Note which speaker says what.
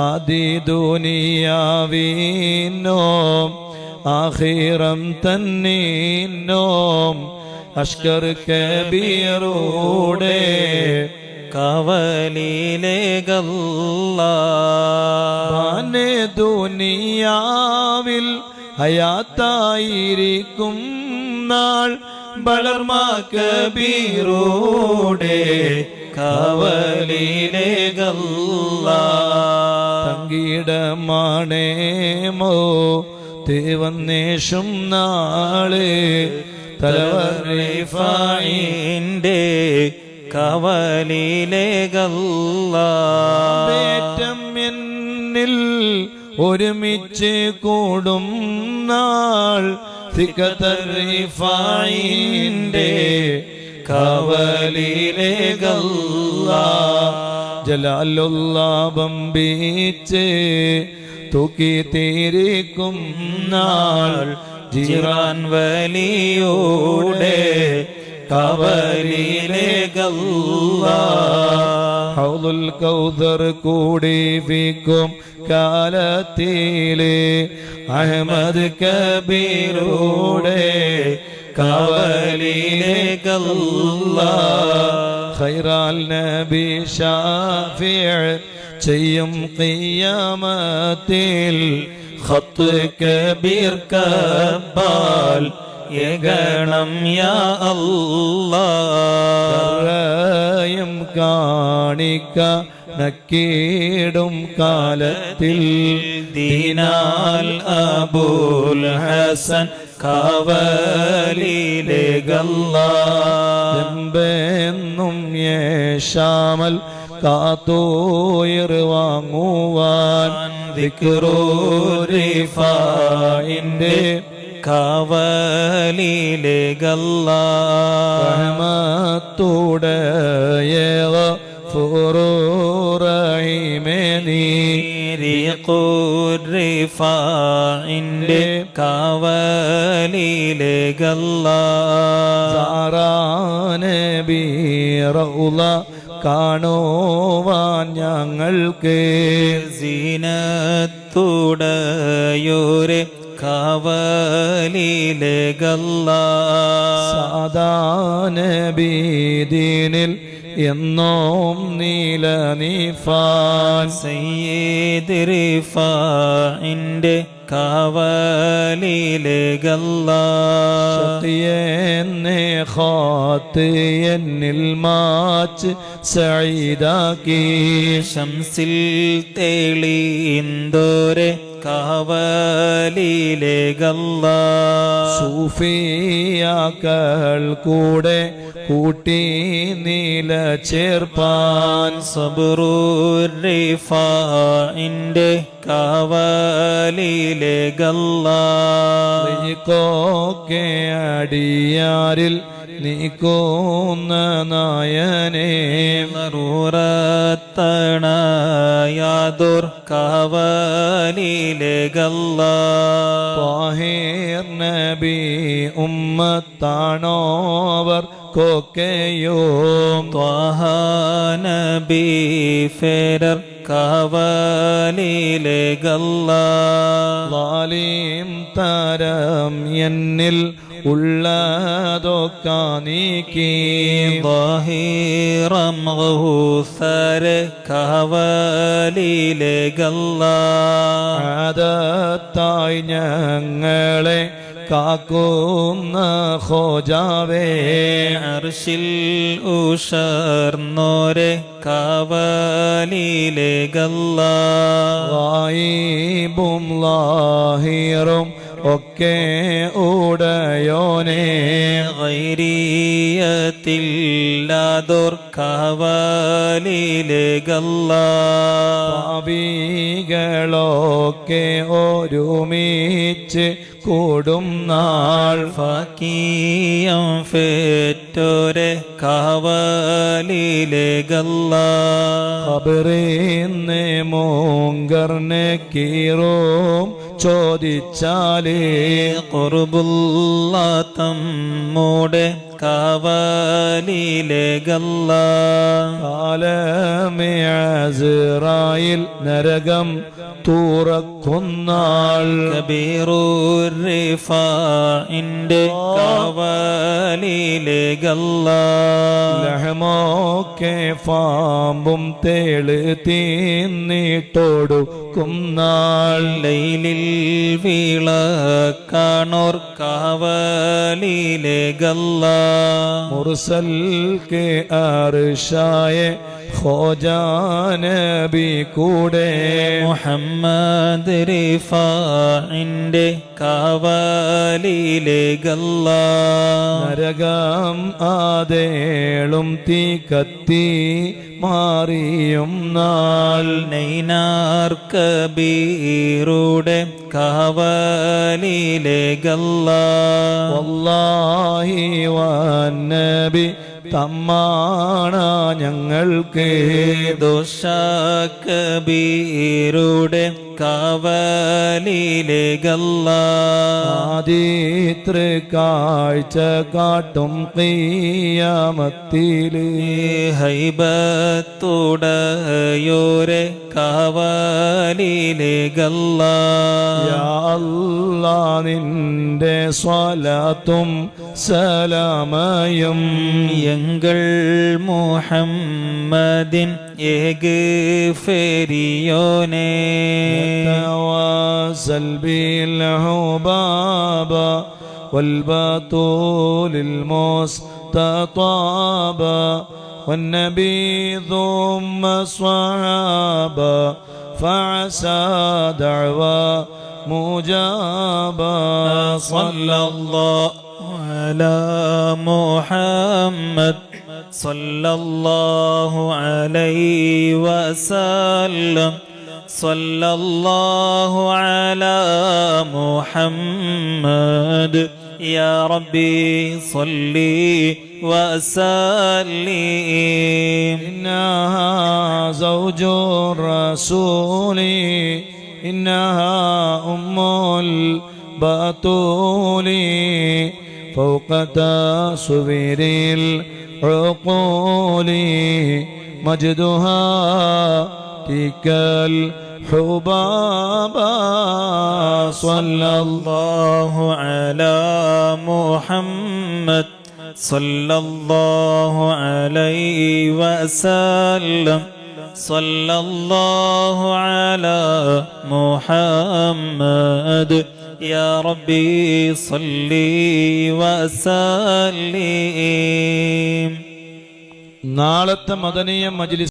Speaker 1: ആദി ദുനിയാവീന്നോം ആഹിറം തന്നീന്നോം അഷ്കർ കബീറൂടെ
Speaker 2: കവലിലെ ഗല്ലാ
Speaker 1: ആനെ ദുനിയാവിൽ ഹയാത്തായിരിക്കും നാൾ ബളർമാ കബീറൂടെ
Speaker 2: കവലിലെ
Speaker 1: തങ്കിടമാണേമോ തേവന്നേഷും നാളെ
Speaker 2: തലവറിഫായിന്റെ
Speaker 1: കവലിലേകല്ലേറ്റം എന്നിൽ ഒരുമിച്ച് കൂടും നാൾ തിക്കത്തറിഫായിന്റെ കവലിലെ ഗല്ല ജലാലുല്ലാഭം ബീച്ച് തൂക്കി തീരിക്കും നാൾ
Speaker 2: ജിറാൻ വലിയോടെ കവലിലെ ഗല്ലാ
Speaker 1: ഹൗലുൽ കൗദർ കൂടിപ്പിക്കും കാലത്തിലെ അഹമ്മദ് കബീറോടെ
Speaker 2: കവലിലെ ഗല്ലാ
Speaker 1: ഖൈറാൽ നബി ഷാഫിഉ ചെയ്യും ഖിയാമത്തിൽ.
Speaker 2: ഖത്ത് കബീർ കബാൽ യഗണം യാ അല്ലാ
Speaker 1: കറയും കാണിക്ക നക്കീടും കാലത്തിൽ.
Speaker 2: ദീനാൽ അബുൽ ഹസൻ കവലിലെ ഗല്ലാ
Speaker 1: എമ്പെന്നും യേശാമൽ കാത്തോയർ വാങ്ങുവാൻ.
Speaker 2: ദിക്റൂരിഫായിന്റെ കവലിലെ ഗല്ലാ
Speaker 1: റഹ്മത്തുടയവ ഫുറൂറഹിമേ നീ
Speaker 2: റിഫായിന്റെ കവലിലെ ഗല്ലാ
Speaker 1: സാറാനബി റൗള കാണുവാൻ ഞങ്ങൾക്ക്.
Speaker 2: സീനത്തുടയോരെ കവലിലെ സാധാന
Speaker 1: സാധാനബീദീനിൽ എന്നോം നീല നീഫാൻ.
Speaker 2: സയ്യിദിറിഫായിന്റെ കവലിലെ ഗല്ലാ
Speaker 1: എന്നെ ഖാത്ത് എന്നിൽ മാച്ച് സൈദാക്കി
Speaker 2: ശംസിൽ തെളിന്തോരെ കാവലിലെ ഗല്ല
Speaker 1: സൂഫിയാക്കൾ കൂടെ കൂട്ടി നീല ചേർപ്പാൻ
Speaker 2: സബറൂരിഫായിന്റെ കാവലിലെ
Speaker 1: ഗല്ലോക്കെ അടിയാരിൽ നീക്കുന്ന നായനെ.
Speaker 2: യാതൊർ കാവലിലെ ഗല്ല
Speaker 1: പാഹേർ നബി ഉമ്മത്താണോവർ നോക്കൊക്കെയും
Speaker 2: ത്വാഹാനബി ഫേരർ
Speaker 1: കാവലിലേകല്ലാലീം തരം എന്നിൽ ഉള്ളതൊക്ക നീക്കി.
Speaker 2: ബാഹിറമഹൂസര്
Speaker 1: കാവലിലേകല്ലാതായി ഞങ്ങളെ കാക്കുന്ന ഹോജാവേ.
Speaker 2: അർഷിൽ ഉഷർന്നോരെ കാവലിലെ ഗല്ല
Speaker 1: വായി ലാഹിറും ഒക്കെ ഉടയോനെ.
Speaker 2: ഗൈരിയത്തില്ലാതോർ കവലിലെ ഗല്ലാ
Speaker 1: പാപികളൊക്കെ ഒരുമിച്ച് കൂടും നാൾ.
Speaker 2: ഫക്കീയം ഫേറ്റോരെ കവലിലെ ഗല്ലാ
Speaker 1: ഖബറിന്ന് മോങ്കറിനെ കീറും ചോദിച്ചാലേ.
Speaker 2: കുറുബുള്ള തമ്മൂടെ കാവലിലെ ഗല്ല
Speaker 1: കാലമേറായിൽ നരകം തൂറക്കുന്നാൾ
Speaker 2: കബീറുറിഫിന്റെ കാവാലി ഗല്ല
Speaker 1: ലഹമോക്കെ പാമ്പും തേൾ തീന്നിട്ടോടുക്കും നാൾ
Speaker 2: ലൈലിൽ കാണോർ കാവലിലെ ഗല്ല
Speaker 1: മുർസൽ കെ അർഷായ ഖോജാനബി കൂടെ
Speaker 2: മുഹമ്മദ് റിഫാഇന്റെ കാവാലിലെ ഗല്ല
Speaker 1: നരകം ആദേളും തീ കത്തി മാറിയും നാൾ.
Speaker 2: നൈനാർ കബീറുടെ കാവലിലെ ഗല്ല
Speaker 1: വല്ലാഹി വന്നബി തമ്മാണ ഞങ്ങൾക്ക്
Speaker 2: ദോഷ കബീരുടെ കവലിലെ ഗല്ല
Speaker 1: ആദിതൃ കാഴ്ച കാട്ടും കയ്യാമത്തിൽ
Speaker 2: ഹൈബത്തുടയോരെ കാവലിലെ ഗല്ല
Speaker 1: യാ അല്ലാ നിന്റെ സ്വലാത്തും സലാമയും
Speaker 2: எங்கள் محمد يغفريوني
Speaker 1: يتوازل بالعبابة والبطول والباطول والنبي ثم صعابة فعسى دعوة مجابة
Speaker 2: صلى الله على محمد صلى الله عليه وسلم. صلى الله على محمد. يا ربي صلي وسلم.
Speaker 1: إنها زوج الرسول. إنها أم البطول. فوق تصوير العقول مجدها تلك الحباب صلى
Speaker 2: الله على محمد. صلى الله عليه وسلم. صلى الله على محمد. يا ربي صلي وسلم
Speaker 1: നാളത്തെ മദനീയ മജ്ലിസ്